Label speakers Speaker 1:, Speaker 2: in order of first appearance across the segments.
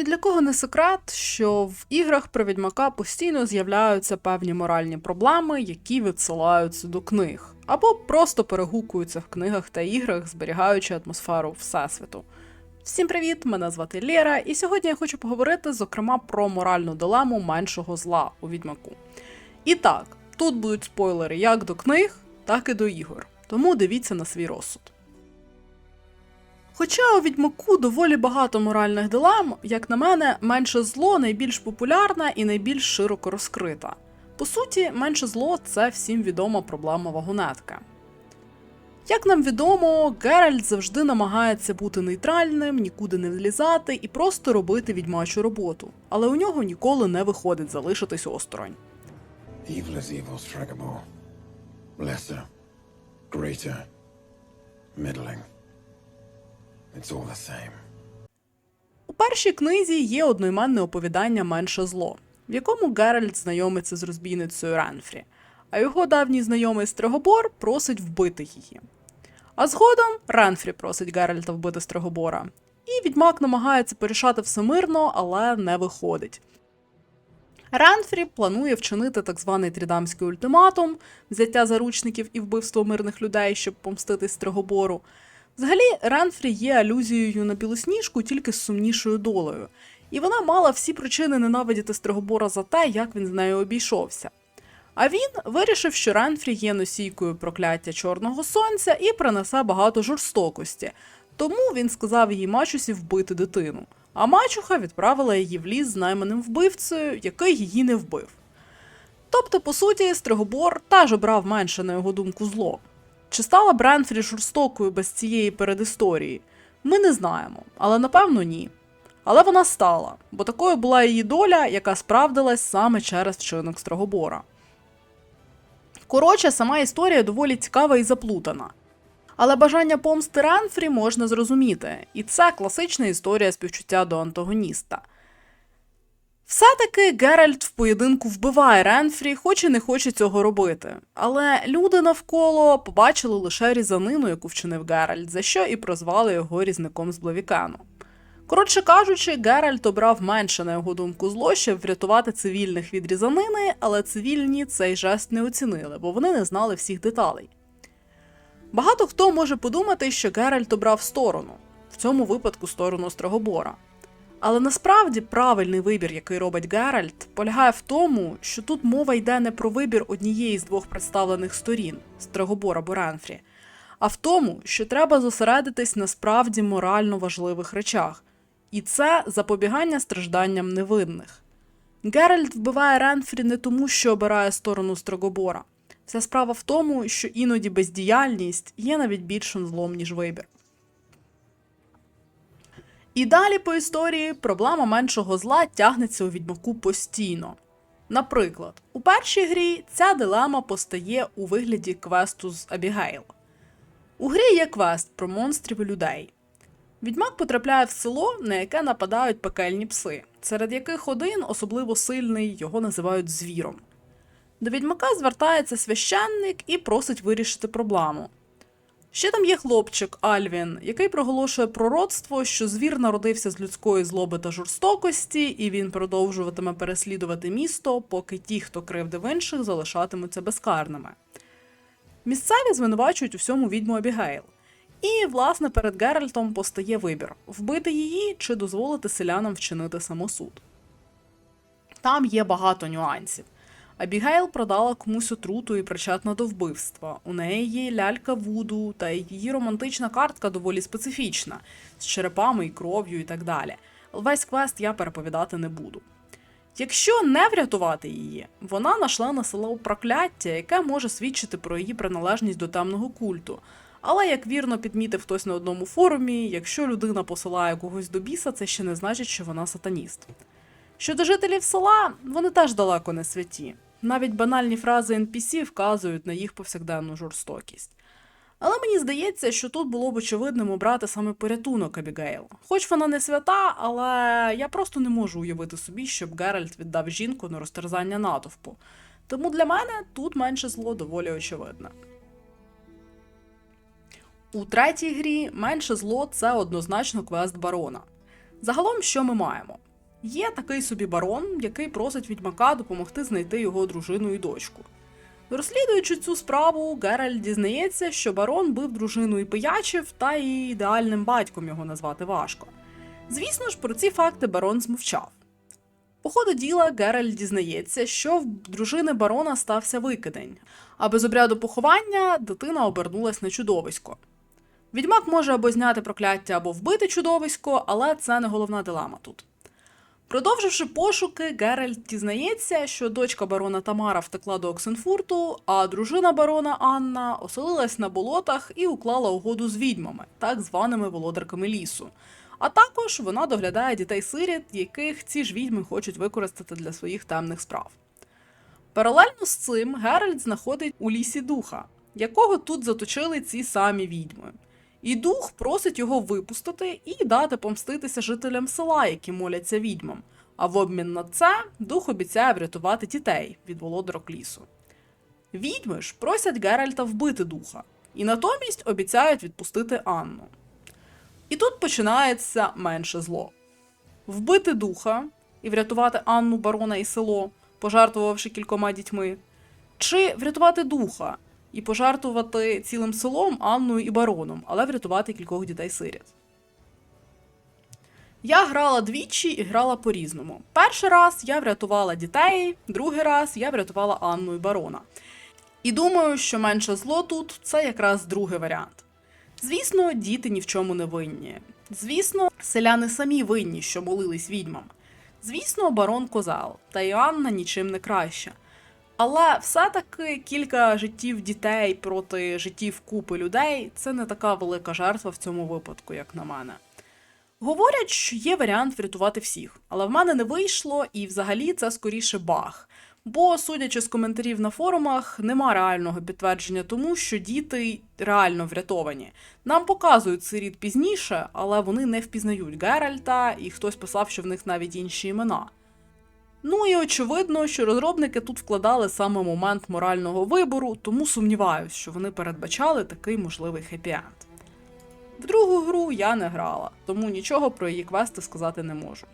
Speaker 1: Ні для кого не секрет, що в іграх про відьмака постійно з'являються певні моральні проблеми, які відсилаються до книг, або просто перегукуються в книгах та іграх, зберігаючи атмосферу всесвіту. Всім привіт! Мене звати Лєра, і сьогодні я хочу поговорити, зокрема, про моральну дилему меншого зла у відьмаку. І так, тут будуть спойлери як до книг, так і до ігор. Тому дивіться на свій розсуд. Хоча у відьмаку доволі багато моральних дилем, як на мене, менше зло найбільш популярна і найбільш широко розкрита. По суті, менше зло це всім відома проблема вагонетки. Як нам відомо, Геральт завжди намагається бути нейтральним, нікуди не влізати і просто робити відьмачу роботу, але у нього ніколи не виходить залишитись осторонь.
Speaker 2: Evil is evil. Lesser, greater, middling. It's all the same.
Speaker 1: У першій книзі є одноіменне оповідання Менше зло, в якому Геральт знайомиться з розбійницею Ренфрі, а його давній знайомий Стригобор просить вбити її. А згодом Ренфрі просить Геральта вбити Стригобора, і відьмак намагається порішати все мирно, але не виходить. Ренфрі планує вчинити так званий трідамський ультиматум, взяття заручників і вбивство мирних людей, щоб помститись Стригобору. Взагалі, Ренфрі є алюзією на білосніжку тільки з сумнішою долею, і вона мала всі причини ненавидіти Стригобора за те, як він з нею обійшовся. А він вирішив, що Ренфрі є носійкою прокляття Чорного Сонця і принесе багато жорстокості, тому він сказав її мачусі вбити дитину. А мачуха відправила її в ліс з найманим вбивцею, який її не вбив. Тобто, по суті, Стригобор теж обрав менше, на його думку, зло. Чи стала Бренфрі жорстокою без цієї передісторії? Ми не знаємо, але напевно ні. Але вона стала, бо такою була її доля, яка справдилась саме через вчинок Строгобора. Коротше, сама історія доволі цікава і заплутана. Але бажання помсти Ренфрі можна зрозуміти, і це класична історія співчуття до антагоніста. Все-таки Геральт в поєдинку вбиває Ренфрі, хоч і не хоче цього робити. Але люди навколо побачили лише різанину, яку вчинив Геральт, за що і прозвали його різником з Блавікену. Коротше кажучи, Геральт обрав менше, на його думку, зло, щоб врятувати цивільних від різанини, але цивільні цей жест не оцінили, бо вони не знали всіх деталей. Багато хто може подумати, що Геральт обрав сторону, в цьому випадку сторону Строгобора. Але насправді правильний вибір, який робить Геральт, полягає в тому, що тут мова йде не про вибір однієї з двох представлених сторін Строгобора або Ренфрі, а в тому, що треба зосередитись на справді морально важливих речах, і це запобігання стражданням невинних. Геральт вбиває Ренфрі не тому, що обирає сторону Строгобора. Вся справа в тому, що іноді бездіяльність є навіть більшим злом, ніж вибір. І далі по історії проблема меншого зла тягнеться у відьмаку постійно. Наприклад, у першій грі ця дилема постає у вигляді квесту з Абігейл. У грі є квест про монстрів і людей. Відьмак потрапляє в село, на яке нападають пекельні пси, серед яких один особливо сильний, його називають звіром. До відьмака звертається священник і просить вирішити проблему. Ще там є хлопчик Альвін, який проголошує пророцтво, що звір народився з людської злоби та жорстокості, і він продовжуватиме переслідувати місто, поки ті, хто кривдив інших, залишатимуться безкарними. Місцеві звинувачують у всьому відьму Абігейл. І, власне, перед Геральтом постає вибір вбити її чи дозволити селянам вчинити самосуд. Там є багато нюансів. Абігейл продала комусь отруту і причетна до вбивства. У неї є лялька Вуду, та її романтична картка доволі специфічна, з черепами і кров'ю і так далі. Весь квест я переповідати не буду. Якщо не врятувати її, вона нашла на село прокляття, яке може свідчити про її приналежність до темного культу. Але як вірно підмітив хтось на одному форумі, якщо людина посилає когось до біса, це ще не значить, що вона сатаніст. Щодо жителів села, вони теж далеко не святі. Навіть банальні фрази NPC вказують на їх повсякденну жорстокість. Але мені здається, що тут було б очевидним обрати саме порятунок Абігейл. Хоч вона не свята, але я просто не можу уявити собі, щоб Геральт віддав жінку на розтерзання натовпу. Тому для мене тут менше зло доволі очевидне. У третій грі менше зло це однозначно квест барона. Загалом, що ми маємо? Є такий собі барон, який просить відьмака допомогти знайти його дружину і дочку. Розслідуючи цю справу, Геральт дізнається, що барон бив дружину і пиячив, та і ідеальним батьком його назвати важко. Звісно ж, про ці факти барон змовчав. По ходу діла Геральт дізнається, що в дружини барона стався викидень, а без обряду поховання дитина обернулась на чудовисько. Відьмак може або зняти прокляття, або вбити чудовисько, але це не головна дилема тут. Продовживши пошуки, Геральт дізнається, що дочка барона Тамара втекла до Оксенфурту, а дружина барона Анна оселилась на болотах і уклала угоду з відьмами, так званими володарками лісу. А також вона доглядає дітей-сиріт, яких ці ж відьми хочуть використати для своїх темних справ. Паралельно з цим Геральт знаходить у лісі духа, якого тут заточили ці самі відьми. І дух просить його випустити і дати помститися жителям села, які моляться відьмам. А в обмін на це дух обіцяє врятувати дітей від володарок лісу. Відьми ж просять Геральта вбити духа, і натомість обіцяють відпустити Анну. І тут починається менше зло. Вбити духа і врятувати Анну, барона і село, пожертвувавши кількома дітьми, чи врятувати духа і пожертвувати цілим селом Анною і бароном, але врятувати кількох дітей-сиріт. Я грала двічі і грала по-різному. Перший раз я врятувала дітей, другий раз я врятувала Анну і барона. І думаю, що менше зло тут це якраз другий варіант. Звісно, діти ні в чому не винні. Звісно, селяни самі винні, що молились відьмам. Звісно, барон Козал та і Анна нічим не краща. Але все-таки кілька життів дітей проти життів купи людей це не така велика жертва в цьому випадку, як на мене. Говорять, що є варіант врятувати всіх, але в мене не вийшло, і взагалі це скоріше баг. Бо, судячи з коментарів на форумах, нема реального підтвердження тому, що діти реально врятовані. Нам показують сиріт пізніше, але вони не впізнають Геральта, і хтось писав, що в них навіть інші імена. Ну і очевидно, що розробники тут вкладали саме момент морального вибору, тому сумніваюсь, що вони передбачали такий можливий хеппі-енд. В другу гру я не грала, тому нічого про її квести сказати не можу.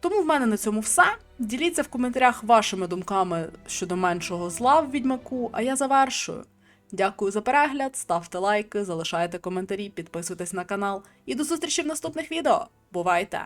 Speaker 1: Тому в мене на цьому все. Діліться в коментарях вашими думками щодо меншого зла в відьмаку, а я завершую. Дякую за перегляд, ставте лайки, залишайте коментарі, підписуйтесь на канал і до зустрічі в наступних відео. Бувайте!